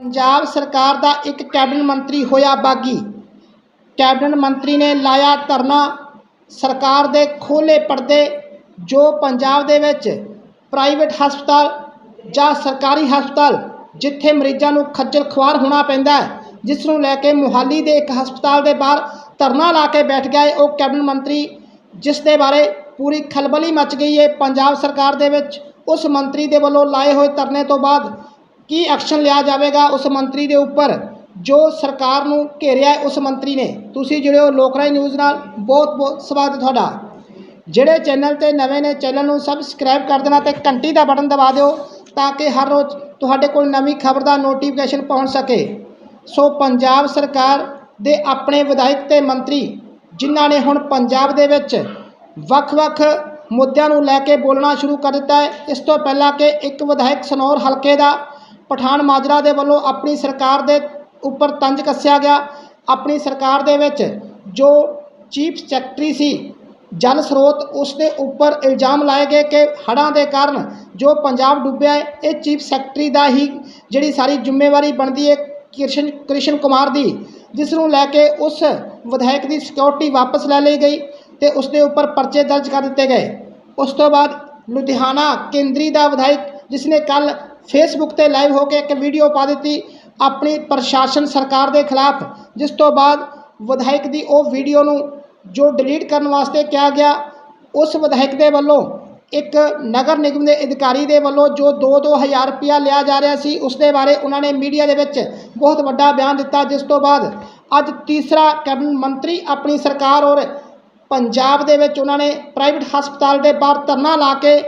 ਪੰਜਾਬ ਸਰਕਾਰ ਦਾ ਇੱਕ ਕੈਬਨਿਟ ਮੰਤਰੀ ਹੋਇਆ ਬਾਗੀ। ਕੈਬਨਿਟ ਮੰਤਰੀ ਨੇ ਲਾਇਆ ਧਰਨਾ। ਸਰਕਾਰ ਦੇ ਖੋਲੇ ਪਰਦੇ ਜੋ ਪੰਜਾਬ ਦੇ ਵਿੱਚ ਪ੍ਰਾਈਵੇਟ ਹਸਪਤਾਲ ਜਾਂ ਸਰਕਾਰੀ ਹਸਪਤਾਲ ਜਿੱਥੇ ਮਰੀਜ਼ਾਂ ਨੂੰ ਖੱਜਲ ਖੁਆਰ ਹੋਣਾ ਪੈਂਦਾ ਹੈ, ਜਿਸ ਨੂੰ ਲੈ ਕੇ ਮੁਹਾਲੀ ਦੇ ਇੱਕ ਹਸਪਤਾਲ ਦੇ ਬਾਹਰ ਧਰਨਾ ਲਾ ਕੇ ਬੈਠ ਗਿਆ ਹੈ ਉਹ ਕੈਬਨਿਟ ਮੰਤਰੀ, ਜਿਸ ਦੇ ਬਾਰੇ ਪੂਰੀ ਖਲਬਲੀ ਮਚ ਗਈ ਹੈ। ਪੰਜਾਬ ਸਰਕਾਰ ਦੇ ਵਿੱਚ ਉਸ ਮੰਤਰੀ ਦੇ ਵੱਲੋਂ ਲਾਏ ਹੋਏ ਧਰਨੇ ਤੋਂ ਬਾਅਦ ਕੀ ਐਕਸ਼ਨ ਲਿਆ ਜਾਵੇਗਾ ਉਸ ਮੰਤਰੀ ਦੇ ਉੱਪਰ? ਜੋ ਸਰਕਾਰ ਨੂੰ ਘੇਰਿਆ ਉਸ ਮੰਤਰੀ ਨੇ। ਤੁਸੀਂ ਜੁੜੇ ਹੋ ਲੋਕਰਾਈ ਨਿਊਜ਼ ਨਾਲ। ਬਹੁਤ ਬਹੁਤ ਸਵਾਗਤ ਤੁਹਾਡਾ। ਜਿਹੜੇ ਚੈਨਲ ਤੇ ਨਵੇਂ ਨੇ, ਚੈਨਲ ਨੂੰ ਸਬਸਕ੍ਰਾਈਬ ਕਰ ਦੇਣਾ ਤੇ ਘੰਟੀ ਦਾ ਬਟਨ ਦਬਾ ਦਿਓ ਤਾਂ ਕਿ ਹਰ ਰੋਜ਼ ਤੁਹਾਡੇ ਕੋਲ ਨਵੀਂ ਖਬਰ ਦਾ ਨੋਟੀਫਿਕੇਸ਼ਨ ਪਹੁੰਚ ਸਕੇ। ਸੋ ਪੰਜਾਬ ਸਰਕਾਰ ਦੇ ਆਪਣੇ ਵਿਧਾਇਕ ਤੇ ਮੰਤਰੀ, ਜਿਨ੍ਹਾਂ ਨੇ ਹੁਣ ਪੰਜਾਬ ਦੇ ਵਿੱਚ ਵੱਖ-ਵੱਖ ਮੁੱਦਿਆਂ ਨੂੰ ਲੈ ਕੇ ਬੋਲਣਾ ਸ਼ੁਰੂ ਕਰ ਦਿੱਤਾ ਹੈ, ਇਸ ਤੋਂ ਪਹਿਲਾਂ ਕਿ ਇੱਕ ਵਿਧਾਇਕ ਸਨੌਰ ਹਲਕੇ ਦਾ ਪਠਾਨ ਮਾਜਰਾ ਦੇ ਵੱਲੋਂ ਆਪਣੀ ਸਰਕਾਰ ਦੇ ਉੱਪਰ ਤੰਜ ਕੱਸਿਆ ਗਿਆ। ਆਪਣੀ ਸਰਕਾਰ ਦੇ ਵਿੱਚ ਜੋ ਚੀਫ ਸੈਕਟਰੀ ਸੀ ਜਲ ਸਰੋਤ ਉਸ ਦੇ ਉੱਪਰ ਇਲਜ਼ਾਮ ਲਾਏ ਗਏ ਕਿ ਹੜ੍ਹਾਂ ਦੇ ਕਾਰਨ ਜੋ ਪੰਜਾਬ ਡੁੱਬਿਆ ਹੈ, ਇਹ ਚੀਫ ਸੈਕਟਰੀ ਦਾ ਹੀ ਜਿਹੜੀ ਸਾਰੀ ਜ਼ਿੰਮੇਵਾਰੀ ਬਣਦੀ ਹੈ ਕ੍ਰਿਸ਼ਨ ਕ੍ਰਿਸ਼ਨ ਕੁਮਾਰ ਦੀ, ਜਿਸ ਨੂੰ ਲੈ ਕੇ ਉਸ ਵਿਧਾਇਕ ਦੀ ਸਿਕਿਉਰਿਟੀ ਵਾਪਸ ਲੈ ਲਈ ਗਈ ਤੇ ਉਸ ਦੇ ਉੱਪਰ ਪਰਚੇ ਦਰਜ ਕਰ ਦਿੱਤੇ ਗਏ। ਉਸ ਤੋਂ ਬਾਅਦ ਲੁਧਿਆਣਾ ਕੇਂਦਰੀ ਦਾ ਵਿਧਾਇਕ, ਜਿਸ ਨੇ ਕੱਲ ਫੇਸਬੁੱਕ ਤੇ ਲਾਈਵ ਹੋ ਕੇ ਇੱਕ ਵੀਡੀਓ ਪਾ ਦਿੱਤੀ ਆਪਣੀ ਪ੍ਰਸ਼ਾਸਨ ਸਰਕਾਰ ਦੇ ਖਿਲਾਫ, ਜਿਸ ਤੋਂ ਬਾਅਦ ਵਿਧਾਇਕ ਦੀ ਉਹ ਵੀਡੀਓ ਨੂੰ ਜੋ ਡਿਲੀਟ ਕਰਨ ਵਾਸਤੇ ਕਿਹਾ ਗਿਆ, ਉਸ ਵਿਧਾਇਕ ਦੇ ਵੱਲੋਂ ਇੱਕ ਨਗਰ ਨਿਗਮ ਦੇ ਅਧਿਕਾਰੀ ਦੇ ਵੱਲੋਂ ਜੋ 2-2000 ਰੁਪਇਆ ਲਿਆ ਜਾ ਰਿਹਾ ਸੀ, ਉਸ ਦੇ ਬਾਰੇ ਉਹਨਾਂ ਨੇ ਮੀਡੀਆ ਦੇ ਵਿੱਚ ਬਹੁਤ ਵੱਡਾ ਬਿਆਨ ਦਿੱਤਾ, ਜਿਸ ਤੋਂ ਬਾਅਦ ਅੱਜ ਤੀਸਰਾ ਕੈਬਨਿਟ ਮੰਤਰੀ ਆਪਣੀ ਸਰਕਾਰ ਔਰ ਪੰਜਾਬ ਦੇ ਵਿੱਚ ਉਹਨਾਂ ਨੇ ਪ੍ਰਾਈਵੇਟ ਹਸਪਤਾਲ ਦੇ ਬਾਹਰ ਧਰਨਾ ਲਾ ਕੇ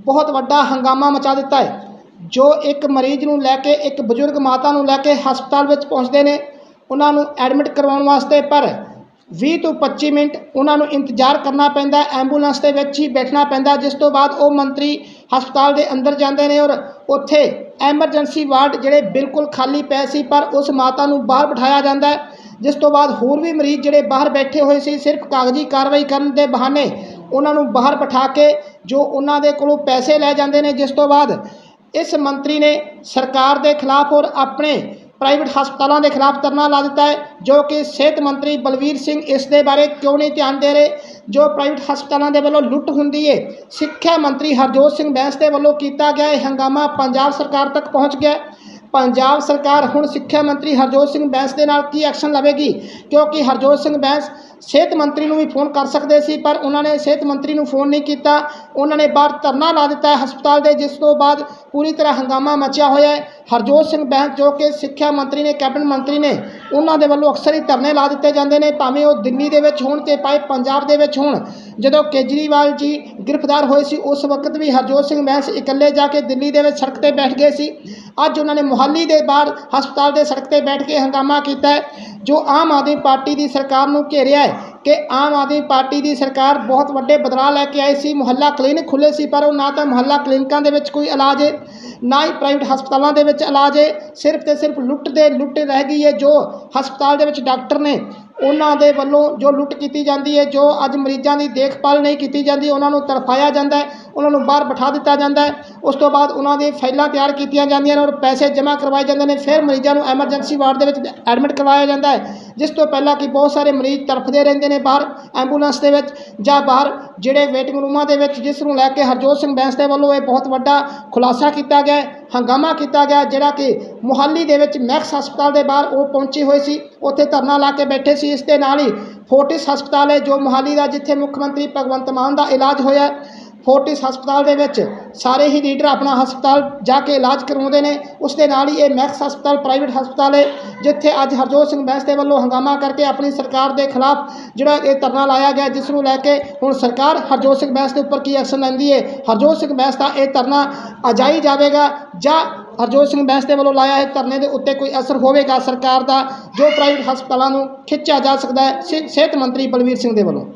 ਬਹੁਤ ਵੱਡਾ ਹੰਗਾਮਾ ਮਚਾ ਦਿੱਤਾ ਹੈ। ਜੋ ਇੱਕ ਮਰੀਜ਼ ਨੂੰ ਲੈ ਕੇ, ਇੱਕ ਬਜ਼ੁਰਗ ਮਾਤਾ ਨੂੰ ਲੈ ਕੇ ਹਸਪਤਾਲ ਵਿੱਚ ਪਹੁੰਚਦੇ ਨੇ, ਉਹਨਾਂ ਨੂੰ ਐਡਮਿਟ ਕਰਵਾਉਣ ਵਾਸਤੇ, ਪਰ 20 ਤੋਂ 25 ਮਿੰਟ ਉਹਨਾਂ ਨੂੰ ਇੰਤਜ਼ਾਰ ਕਰਨਾ ਪੈਂਦਾ, ਐਂਬੂਲੈਂਸ ਦੇ ਵਿੱਚ ਹੀ ਬੈਠਣਾ ਪੈਂਦਾ, ਜਿਸ ਤੋਂ ਬਾਅਦ ਉਹ ਮੰਤਰੀ ਹਸਪਤਾਲ ਦੇ ਅੰਦਰ ਜਾਂਦੇ ਨੇ ਔਰ ਉੱਥੇ ਐਮਰਜੈਂਸੀ ਵਾਰਡ ਜਿਹੜੇ ਬਿਲਕੁਲ ਖਾਲੀ ਪਏ ਸੀ, ਪਰ ਉਸ ਮਾਤਾ ਨੂੰ ਬਾਹਰ ਬਿਠਾਇਆ ਜਾਂਦਾ ਜਿਸ ਤੋਂ ਬਾਅਦ ਹੋਰ ਵੀ ਮਰੀਜ਼ ਜਿਹੜੇ ਬਾਹਰ ਬੈਠੇ ਹੋਏ ਸੀ, ਸਿਰਫ ਕਾਗਜ਼ੀ ਕਾਰਵਾਈ ਕਰਨ ਦੇ ਬਹਾਨੇ ਉਹਨਾਂ ਨੂੰ ਬਾਹਰ ਬਿਠਾ ਕੇ, ਜੋ ਉਹਨਾਂ ਦੇ ਕੋਲੋਂ ਪੈਸੇ ਲੈ ਜਾਂਦੇ ਨੇ, ਜਿਸ ਤੋਂ ਬਾਅਦ ਇਸ ਮੰਤਰੀ ਨੇ ਸਰਕਾਰ ਦੇ ਖਿਲਾਫ ਔਰ ਆਪਣੇ ਪ੍ਰਾਈਵੇਟ ਹਸਪਤਾਲਾਂ ਦੇ ਖਿਲਾਫ ਧਰਨਾ ਲਾ ਦਿੱਤਾ ਹੈ, ਜੋ ਕਿ ਸਿਹਤ ਮੰਤਰੀ ਬਲਵੀਰ ਸਿੰਘ ਇਸ ਦੇ ਬਾਰੇ ਕਿਉਂ ਨਹੀਂ ਧਿਆਨ ਦੇ ਰਹੇ, ਜੋ ਪ੍ਰਾਈਵੇਟ ਹਸਪਤਾਲਾਂ ਦੇ ਵੱਲੋਂ ਲੁੱਟ ਹੁੰਦੀ ਹੈ, ਸਿੱਖਿਆ ਮੰਤਰੀ ਹਰਜੋਤ ਸਿੰਘ ਬੈਂਸ ਦੇ ਵੱਲੋਂ ਕੀਤਾ ਗਿਆ ਇਹ ਹੰਗਾਮਾ ਪੰਜਾਬ ਸਰਕਾਰ ਤੱਕ ਪਹੁੰਚ ਗਿਆ ਪੰਜਾਬ ਸਰਕਾਰ ਹੁਣ ਸਿੱਖਿਆ ਮੰਤਰੀ ਹਰਜੋਤ ਸਿੰਘ ਬੈਂਸ ਦੇ ਨਾਲ ਕੀ ਐਕਸ਼ਨ ਲਵੇਗੀ? ਕਿਉਂਕਿ ਹਰਜੋਤ ਸਿੰਘ ਬੈਂਸ ਸਿਹਤ ਮੰਤਰੀ ਨੂੰ ਵੀ ਫੋਨ ਕਰ ਸਕਦੇ ਸੀ, ਪਰ ਉਹਨਾਂ ਨੇ ਸਿਹਤ ਮੰਤਰੀ ਨੂੰ ਫੋਨ ਨਹੀਂ ਕੀਤਾ। ਉਹਨਾਂ ਨੇ ਬਾਹਰ ਧਰਨਾ ਲਾ ਦਿੱਤਾ ਹਸਪਤਾਲ ਦੇ, ਜਿਸ ਤੋਂ ਬਾਅਦ ਪੂਰੀ ਤਰ੍ਹਾਂ ਹੰਗਾਮਾ ਮਚਿਆ ਹੋਇਆ ਹੈ। ਹਰਜੋਤ ਸਿੰਘ ਬੈਂਸ ਜੋ ਕਿ ਸਿੱਖਿਆ ਮੰਤਰੀ ਨੇ, ਕੈਬਨਿਟ ਮੰਤਰੀ ਨੇ, ਉਹਨਾਂ ਦੇ ਵੱਲੋਂ ਅਕਸਰ ਹੀ ਧਰਨੇ ਲਾ ਦਿੱਤੇ ਜਾਂਦੇ ਨੇ, ਭਾਵੇਂ ਉਹ ਦਿੱਲੀ ਦੇ ਵਿੱਚ ਹੋਣ ਤੇ ਭਾਵੇਂ ਪੰਜਾਬ ਦੇ ਵਿੱਚ ਹੋਣ। ਜਦੋਂ ਕੇਜਰੀਵਾਲ ਜੀ ਗ੍ਰਿਫਤਾਰ ਹੋਏ ਸੀ, ਉਸ ਵਕਤ ਵੀ ਹਰਜੋਤ ਸਿੰਘ ਬੈਂਸ ਇਕੱਲੇ ਜਾ ਕੇ ਦਿੱਲੀ ਦੇ ਵਿੱਚ ਸੜਕ ਤੇ ਬੈਠ ਗਏ ਸੀ। ਅੱਜ ਉਹਨਾਂ ਨੇ ਮੁਹਾਲੀ ਦੇ ਬਾਹਰ ਹਸਪਤਾਲ ਦੇ ਸੜਕ ਤੇ ਬੈਠ ਕੇ ਹੰਗਾਮਾ ਕੀਤਾ ਜੋ ਆਮ ਆਦਮੀ ਪਾਰਟੀ ਦੀ ਸਰਕਾਰ ਨੂੰ ਘੇਰਿਆ ਹੈ ਕਿ ਆਮ ਆਦਮੀ ਪਾਰਟੀ ਦੀ ਸਰਕਾਰ ਬਹੁਤ ਵੱਡੇ ਬਦਲਾਅ ਲੈ ਕੇ ਆਈ ਸੀ। ਮੁਹੱਲਾ ਕਲੀਨਿਕ ਖੁੱਲੇ ਸੀ, ਪਰ ਉਹ ਨਾ ਤਾਂ ਮੁਹੱਲਾ ਕਲੀਨਿਕਾਂ ਦੇ ਵਿੱਚ ਕੋਈ ਇਲਾਜ ਨਾ ਹੀ ਪ੍ਰਾਈਵੇਟ ਹਸਪਤਾਲਾਂ ਦੇ ਵਿੱਚ ਇਲਾਜ ਹੈ, ਸਿਰਫ ਤੇ ਸਿਰਫ ਲੁੱਟ ਦੇ, ਲੁੱਟ ਰਹਿ ਗਈ ਹੈ ਜੋ ਹਸਪਤਾਲ ਦੇ ਵਿੱਚ ਡਾਕਟਰ ਨੇ ਉਹਨਾਂ ਦੇ ਵੱਲੋਂ ਜੋ ਲੁੱਟ ਕੀਤੀ ਜਾਂਦੀ ਹੈ, ਜੋ ਅੱਜ ਮਰੀਜ਼ਾਂ ਦੀ ਦੇਖਭਾਲ ਨਹੀਂ ਕੀਤੀ ਜਾਂਦੀ, ਉਹਨਾਂ ਨੂੰ ਤੜਫਾਇਆ ਜਾਂਦਾ ਉਹਨਾਂ ਨੂੰ ਬਾਹਰ ਬਿਠਾ ਦਿੱਤਾ ਜਾਂਦਾ ਉਸ ਤੋਂ ਬਾਅਦ ਉਹਨਾਂ ਦੀ ਫਾਈਲਾਂ ਤਿਆਰ ਕੀਤੀਆਂ ਜਾਂਦੀਆਂ ਨੇ ਔਰ ਪੈਸੇ ਜਮ੍ਹਾਂ ਕਰਵਾਏ ਜਾਂਦੇ ਨੇ। ਫਿਰ ਮਰੀਜ਼ਾਂ ਨੂੰ ਐਮਰਜੈਂਸੀ ਵਾਰਡ ਦੇ ਵਿੱਚ ਐਡਮਿਟ ਕਰਵਾਇਆ ਜਾਂਦਾ ਹੈ, ਜਿਸ ਤੋਂ ਪਹਿਲਾਂ ਕਿ ਬਹੁਤ ਸਾਰੇ ਮਰੀਜ਼ ਤੜਫਦੇ ਰਹਿੰਦੇ ਨੇ ਬਾਹਰ ਐਂਬੂਲੈਂਸ ਦੇ ਵਿੱਚ ਜਾਂ ਬਾਹਰ ਜਿਹੜੇ ਵੇਟਿੰਗ ਰੂਮਾਂ ਦੇ ਵਿੱਚ, ਜਿਸ ਨੂੰ ਲੈ ਕੇ ਹਰਜੋਤ ਸਿੰਘ ਬੈਂਸ ਦੇ ਵੱਲੋਂ ਇਹ ਬਹੁਤ ਵੱਡਾ ਖੁਲਾਸਾ ਕੀਤਾ ਗਿਆ ਹੰਗਾਮਾ ਕੀਤਾ ਗਿਆ, ਜਿਹੜਾ ਕਿ ਮੁਹਾਲੀ ਦੇ ਵਿੱਚ ਮੈਕਸ ਹਸਪਤਾਲ ਦੇ ਬਾਹਰ ਉਹ ਪਹੁੰਚੇ ਹੋਏ ਸੀ। ਉੱਥੇ ਧਰਨਾ ਲਾ ਕੇ ਬੈਠੇ ਸੀ। ਇਸ ਦੇ ਨਾਲ ਹੀ ਫੋਰਟਿਸ ਹਸਪਤਾਲ ਹੈ, ਜੋ ਮੁਹਾਲੀ ਦਾ, ਜਿੱਥੇ ਮੁੱਖ ਮੰਤਰੀ ਭਗਵੰਤ ਮਾਨ ਦਾ ਇਲਾਜ ਹੋਇਆ ਫੋਰਟਿਸ ਹਸਪਤਾਲ ਦੇ ਵਿੱਚ ਸਾਰੇ ਹੀ ਲੀਡਰ ਆਪਣਾ ਹਸਪਤਾਲ ਜਾ ਕੇ ਇਲਾਜ ਕਰਵਾਉਂਦੇ ਨੇ। ਉਸ ਦੇ ਨਾਲ ਹੀ ਇਹ ਮੈਕਸ ਹਸਪਤਾਲ ਪ੍ਰਾਈਵੇਟ ਹਸਪਤਾਲ ਹੈ, ਜਿੱਥੇ ਅੱਜ ਹਰਜੋਤ ਸਿੰਘ ਬੈਂਸ ਦੇ ਵੱਲੋਂ ਹੰਗਾਮਾ ਕਰਕੇ ਆਪਣੀ ਸਰਕਾਰ ਦੇ ਖਿਲਾਫ ਜਿਹੜਾ ਇਹ ਧਰਨਾ ਲਾਇਆ ਗਿਆ, ਜਿਸ ਨੂੰ ਲੈ ਕੇ ਹੁਣ ਸਰਕਾਰ ਹਰਜੋਤ ਸਿੰਘ ਬੈਂਸ ਦੇ ਉੱਪਰ ਕੀ ਐਕਸ਼ਨ ਲੈਂਦੀ ਹੈ? ਹਰਜੋਤ ਸਿੰਘ ਬੈਂਸ ਦਾ ਇਹ ਧਰਨਾ ਅਜਾਈ ਜਾਵੇਗਾ ਜਾਂ ਹਰਜੋਤ ਸਿੰਘ ਬੈਂਸ ਦੇ ਵੱਲੋਂ ਲਾਇਆ ਹੈ ਧਰਨੇ ਦੇ ਉੱਤੇ ਕੋਈ ਅਸਰ ਹੋਵੇਗਾ ਸਰਕਾਰ ਦਾ, ਜੋ ਪ੍ਰਾਈਵੇਟ ਹਸਪਤਾਲਾਂ ਨੂੰ ਖਿੱਚਿਆ ਜਾ ਸਕਦਾ ਹੈ? ਸਿ- ਸਿਹਤ ਮੰਤਰੀ ਬਲਵੀਰ ਸਿੰਘ ਦੇ ਵੱਲੋਂ।